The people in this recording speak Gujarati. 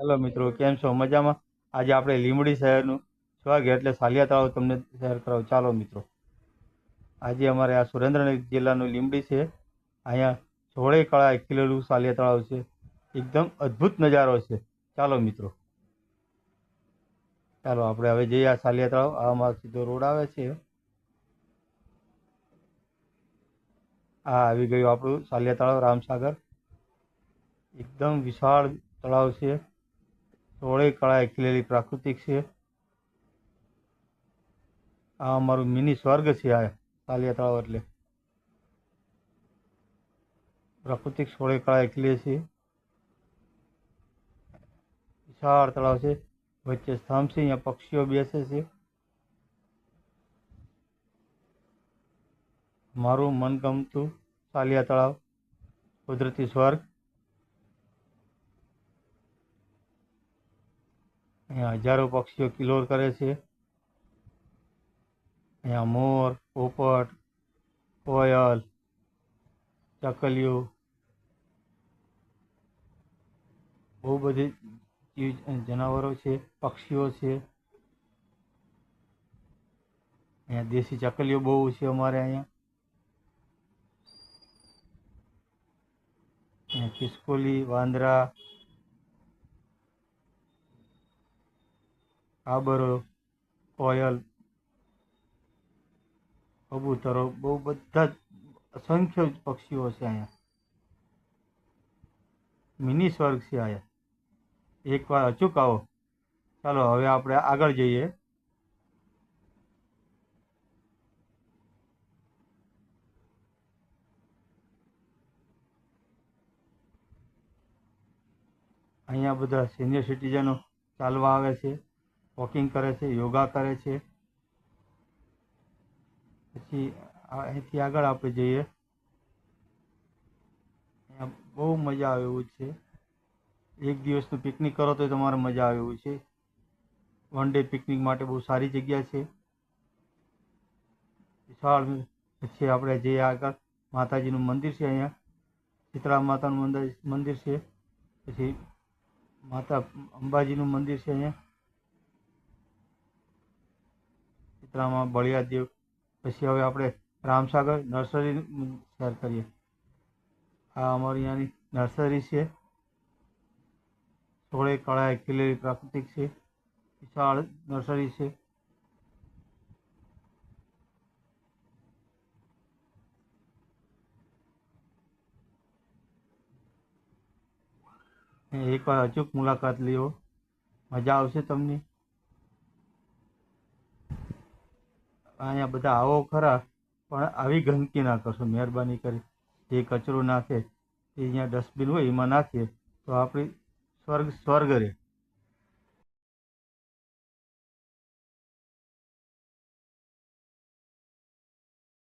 હેલો મિત્રો, કેમ છો? મજામાં? આજે આપણે લીંબડી શહેરનું સ્વર્ગ એટલે સાલિયા તળાવ તમને શેર કરાવું. ચાલો મિત્રો. આજે અમારે આ સુરેન્દ્રનગર જિલ્લાનું લીંબડી છે. અહીંયા સોળે કળાએ ખીલેલું સાલિયા તળાવ છે. એકદમ અદ્ભુત નજારો છે. ચાલો મિત્રો. ચાલો, આપણે હવે જઈએ આ સાલિયા તળાવ આ અમારો સીધો રોડ આવે છે. આ આવી ગયું આપણું સાલિયા તળાવ રામસાગર. એકદમ વિશાળ તળાવ છે. સોળે કળાએ ખીલેલી પ્રાકૃતિક છે. આ અમારું મિની સ્વર્ગ છે આ સાલિયા તળાવ એટલે. પ્રાકૃતિક સોળે કળાએ ખીલે છે. વિશાળ તળાવ છે. વચ્ચે સ્તંભ છે. અહીંયા પક્ષીઓ બેસે છે. મારું મનગમતું સાલિયા તળાવ, કુદરતી સ્વર્ગ. અહીંયા હજારો પક્ષીઓ કિલોર કરે છે. અહીંયા મોર, પોપટ કોયલ ચકલિયું બહુ બધી જીવ જનાવરો છે, પક્ષીઓ છે. અહીંયા દેશી ચકલીઓ બહુ છે અમારે અહીંયા. અહીંયા ખિસકોલી, વાંદરા કાબરો કોયલ કબૂતરો, બહુ બધા જ અસંખ્ય પક્ષીઓ છે અહીંયા. મિની સ્વર્ગ છે અહીંયા. એકવાર અચૂક આવો. ચાલો, હવે આપણે આગળ જઈએ. અહીંયા બધા સિનિયર સિટીઝનો ચાલવા આવે છે. વોકિંગ કરે છે યોગા કરે છે. પછી આ- અહીંથી આગળ આપણે જઈએ. અહીંયા બહુ મજા આવે એવું છે. એક દિવસનું પિકનિક કરો તો તમારે મજા આવે એવું છે. વન ડે પિકનિક માટે બહુ સારી જગ્યા છે. વિશાળ પછી આપણે જઈએ આગળ. માતાજીનું મંદિર છે અહીંયા. શીતળા માતાનું મંદિર મંદિર છે. પછી માતા અંબાજીનું મંદિર છે અહીંયા. ચિત્રામાં બળિયાદેવ પછી હવે આપણે રામસાગર નર્સરી શેર કરીએ. આ અમારી અહીંયાની નર્સરી છે. સોળે કળા ખીલેલી પ્રાકૃતિક છે. વિશાળ નર્સરી છે. એકવાર અચૂક મુલાકાત લ્યો. મજા આવશે તમને. અહીંયા બધા આવો ખરા, પણ આવી ગંદકી ના કરશો, મહેરબાની કરી. જે કચરો નાખે એ અહીંયા ડસ્ટબિન હોય એમાં નાખીએ, તો આપણી સ્વર્ગ સ્વર્ગ રહે.